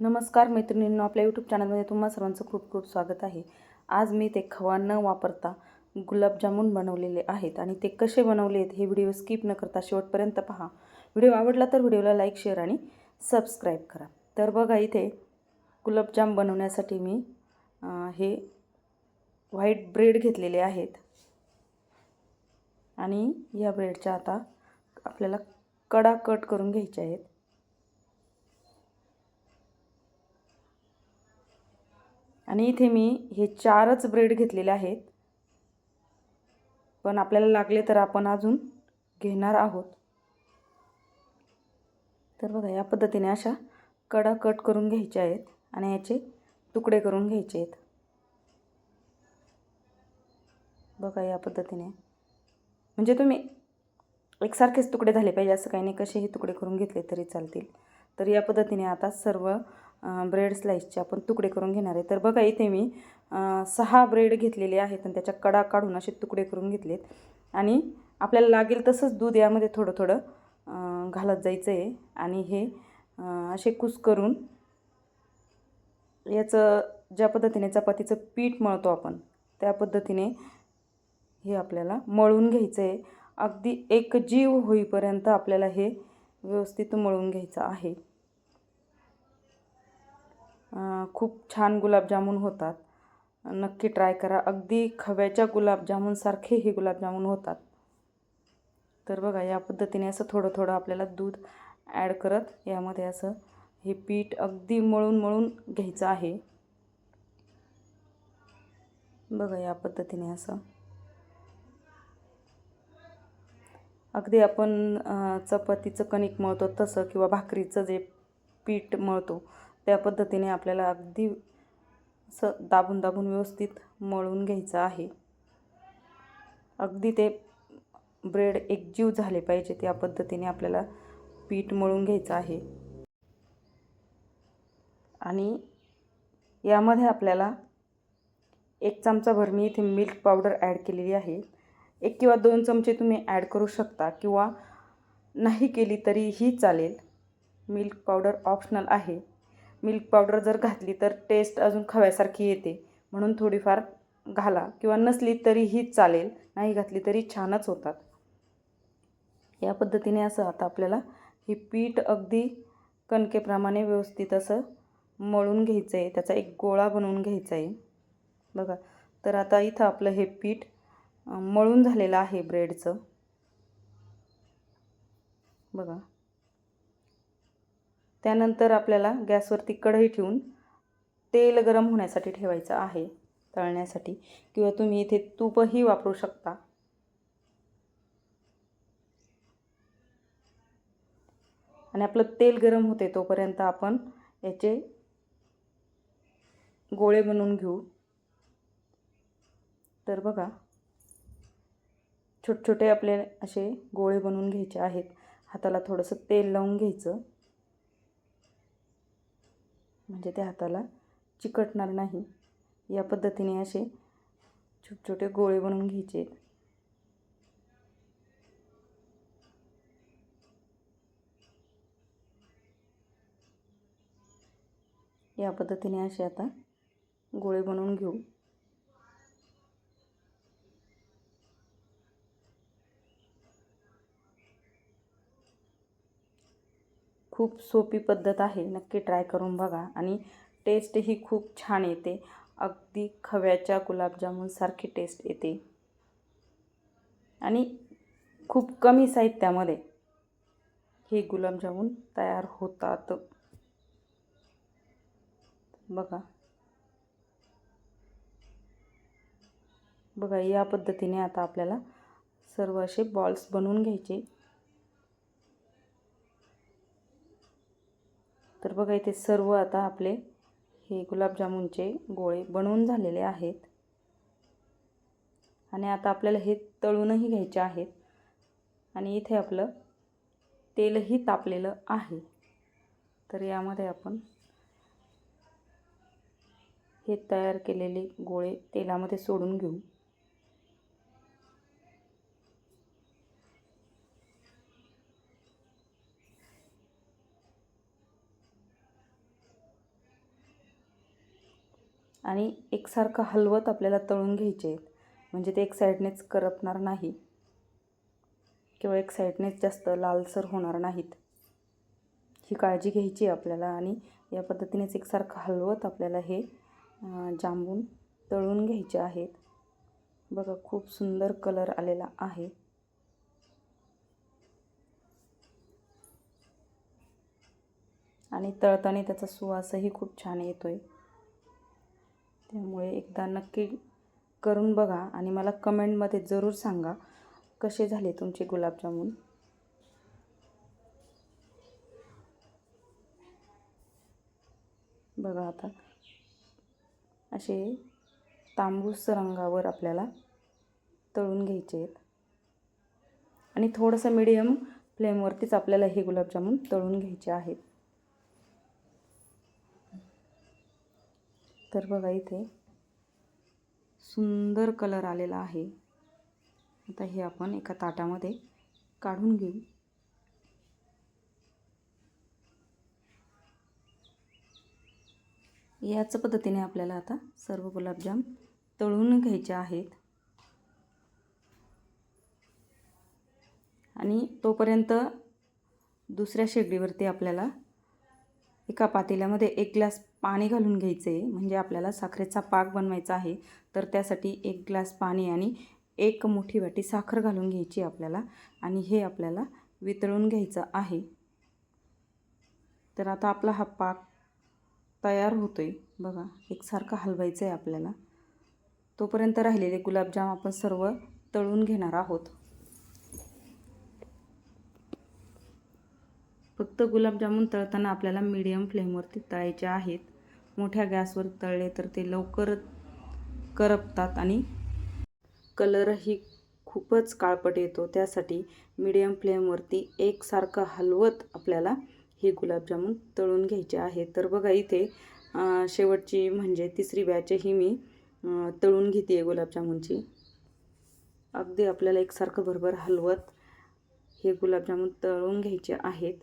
नमस्कार मैत्रिणींनो आपल्या यूट्यूब चॅनलमध्ये तुम्हा सर्वांचं खूप खूप स्वागत आहे. आज मी ते खवा न वापरता गुलाबजामुन बनवलेले आहेत आणि ते कसे बनवले आहेत हे व्हिडिओ स्किप न करता शेवटपर्यंत पहा. व्हिडिओ आवडला तर व्हिडिओला लाईक शेअर आणि सबस्क्राईब करा. तर बघा इथे गुलाबजाम बनवण्यासाठी मी हे व्हाईट ब्रेड घेतलेले आहेत. आणि या ब्रेडच्या आता आपल्याला कडा कट करून घ्यायच्या आहेत. आणि इथे मी हे चारच ब्रेड घेतलेले आहेत. पण आपल्याला लागले तर आपण अजून घेणार आहोत. तर बघा या पद्धतीने अशा कडा कट करून घ्यायच्या आहेत आणि याचे तुकडे करून घ्यायचे आहेत. बघा या पद्धतीने. म्हणजे तुम्ही एकसारखेच तुकडे झाले पाहिजे असं काही नाही कसेही तुकडे करून घेतले तरी चालतील. तर या पद्धतीने आता सर्व ब्रेड स्लाईसचे आपण तुकडे करून घेणार आहे. तर बघा इथे मी सहा ब्रेड घेतलेले आहेत आणि त्याच्या कडा काढून असे तुकडे करून घेतलेत. आणि आपल्याला लागेल तसंच दूध यामध्ये थोडं थोडं घालत जायचं आहे आणि हे असे कुस करून याचं ज्या पद्धतीने चपातीचं पीठ मळतो आपण त्या पद्धतीने हे आपल्याला मळून घ्यायचं आहे अगदी एक जीव होईपर्यंत आपल्याला हे व्यवस्थित मळून घ्यायचं आहे. खूप छान गुलाबजामुन होतात. नक्की ट्राय करा. अगदी खव्याच्या गुलाबजामुनसारखे हे गुलाबजामुन होतात. तर बघा या पद्धतीने असं थोडं थोडं आपल्याला दूध ॲड करत यामध्ये असं हे पीठ अगदी मळून मळून घ्यायचं आहे. बघा या पद्धतीने असं. अगदी आपण चपातीचं कणिक मळतो तसं किंवा भाकरीचं जे पीठ मळतो त्या पद्धतीने आपल्याला अगदी असं दाबून दाबून व्यवस्थित मळून घ्यायचं आहे. अगदी ते ब्रेड एकजीव झाले पाहिजे त्या पद्धतीने आपल्याला पीठ मळून घ्यायचं आहे. आणि यामध्ये आपल्याला एक चमचाभर मी इथे मिल्क पावडर ॲड केलेली आहे. एक किंवा दोन चमचे तुम्ही ॲड करू शकता किंवा नाही केली तरीही चालेल. मिल्क पावडर ऑप्शनल आहे. मिल्क पावडर जर घातली तर टेस्ट अजून खव्यासारखी येते. म्हणून थोडीफार घाला किंवा नसली तरीही चालेल नाही घातली तरी छानच होतात. या पद्धतीने असं आता आपल्याला हे पीठ अगदी कणकेप्रमाणे व्यवस्थित असं मळून घ्यायचं आहे त्याचा एक गोळा बनवून घ्यायचा आहे बघा तर आता इथं आपलं हे पीठ मळून झालेलं आहे ब्रेडचं. बघा. त्यानंतर आपल्याला गॅसवरती कढई ठेवून तेल गरम होण्यासाठी ठेवायचं आहे तळण्यासाठी. किंवा तुम्ही इथे तूपही वापरू शकता. आणि आपलं तेल गरम होते तोपर्यंत आपण याचे गोळे बनवून घेऊ. तर बघा छोटे छोटे आपले असे गोळे बनवून घ्यायचे आहेत. हाताला थोडंसं तेल लावून घ्यायचं. म्हणजे ते हाताला चिकटणार नाही. या पद्धतीने असे छोटे छोटे गोळे बनवून घ्यायचे. या पद्धतीने असे आता गोळे बनवून घेऊ. खूप सोपी पद्धत आहे. नक्की ट्राय करून बघा आणि टेस्टही खूप छान येते. अगदी खव्याच्या गुलाबजामुनसारखी टेस्ट येते. आणि खूप कमी साहित्यामध्ये हे गुलाबजामुन तयार होतात. बघा. बघा या पद्धतीने आता आपल्याला सर्व असे बॉल्स बनवून घ्यायचे. तर बघा इथे सर्व आता आपले हे गुलाबजामुनचे गोळे बनवून झालेले आहेत. आणि आता आपल्याला हे तळूनही घ्यायचे आहेत. आणि इथे आपलं तेलही तापलेलं आहे. तर यामध्ये आपण हे तयार केलेले गोळे तेलामध्ये सोडून घेऊ. आणि एकसारखं हलवत आपल्याला तळून घ्यायचे आहेत. म्हणजे ते एक साईडनेच करपणार नाही. किंवा एक साईडनेच जास्त लालसर होणार नाहीत. ही काळजी घ्यायची आहे आपल्याला आणि या पद्धतीनेच एकसारखं हलवत आपल्याला हे जांबून जांभून तळून घ्यायचे आहेत. बघा खूप सुंदर कलर आलेला आहे. आणि तळताना त्याचा सुवासही खूप छान येतो आहे त्यामुळे एकदा नक्की करून बघा आणि मला कमेंटमध्ये जरूर सांगा कसे झाले तुमचे गुलाबजामुन. बघा आता असे तांबूस रंगावर आपल्याला तळून घ्यायचे आहेत. आणि थोडंसं मीडियम फ्लेमवरतीच आपल्याला हे गुलाबजामुन तळून घ्यायचे आहेत. तर बघा इथे सुंदर कलर आलेला आहे. आता हे आपण एका ताटामध्ये काढून घेऊ. याच पद्धतीने आपल्याला आता सर्व गुलाबजाम तळून घ्यायचे आहेत. आणि तोपर्यंत दुसऱ्या शेगडीवरती आपल्याला एका पातेल्यामध्ये एक ग्लास पाणी घालून घ्यायचे. आहे म्हणजे आपल्याला साखरेचा पाक बनवायचा आहे तर त्यासाठी एक ग्लास पाणी आणि एक मोठी वाटी साखर घालून घ्यायची आपल्याला आणि हे आपल्याला वितळून घ्यायचं आहे. तर आता आपला हा पाक तयार होतो आहे बघा एकसारखा हलवायचं आहे आपल्याला. तोपर्यंत राहिलेले गुलाबजाम आपण सर्व तळून घेणार आहोत. फक्त गुलाबजामुन तळताना आपल्याला मीडियम फ्लेमवरती तळायचे आहेत. मोठ्या गॅसवर तळले तर ते लवकर करपतात आणि कलरही खूपच काळपट येतो. त्यासाठी मीडियम फ्लेमवरती एकसारखं हलवत आपल्याला हे गुलाबजामुन तळून घ्यायचे आहे तर बघा इथे शेवटची म्हणजे तिसरी बॅचही मी तळून घेते आहे गुलाबजामुनची. अगदी आपल्याला एकसारखं भरभर हलवत हे गुलाबजामुन तळून घ्यायचे आहेत.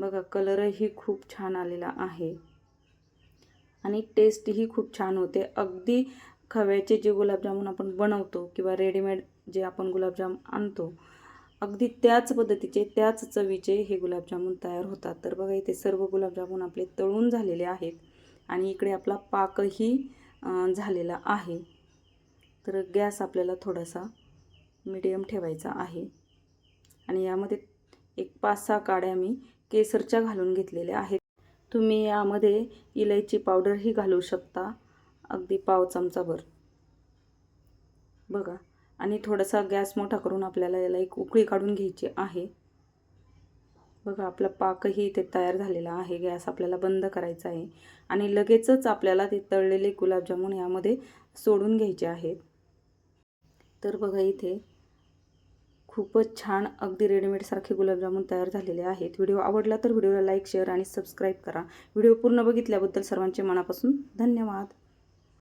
बघा कलरही खूप छान आलेला आहे. आणि टेस्टही खूप छान होते. अगदी खव्याचे जे गुलाबजामुन आपण बनवतो किंवा रेडीमेड जे आपण गुलाबजाम आणतो अगदी त्याच पद्धतीचे त्याच चवीचे हे गुलाबजामुन तयार होतात. तर बघा इथे सर्व गुलाबजामुन आपले तळून झालेले आहेत आणि इकडे आपला पाकही झालेला आहे. तर गॅस आपल्याला थोडासा मीडियम ठेवायचा आहे. आणि यामध्ये एक पाच सहा काड्या मी केसरच्या घालून घेतलेल्या आहेत. तुम्ही यामध्ये इलायची पावडरही घालू शकता. अगदी पाव चमचाभर बघा आणि थोडासा गॅस मोठा करून आपल्याला याला एक उकळी काढून घ्यायची आहे. बघा आपला पाकही इथे तयार झालेला आहे. गॅस आपल्याला बंद करायचा आहे. आणि लगेचच आपल्याला ते तळलेले गुलाबजामुन यामध्ये सोडून घ्यायचे आहेत. तर बघा इथे खूपच छान अगदी रेडीमेडसारखे गुलाबजामुन तयार झालेले आहेत. व्हिडिओ आवडला तर व्हिडिओला लाईक शेअर आणि सबस्क्राईब करा. व्हिडिओ पूर्ण बघितल्याबद्दल सर्वांचे मनापासून धन्यवाद.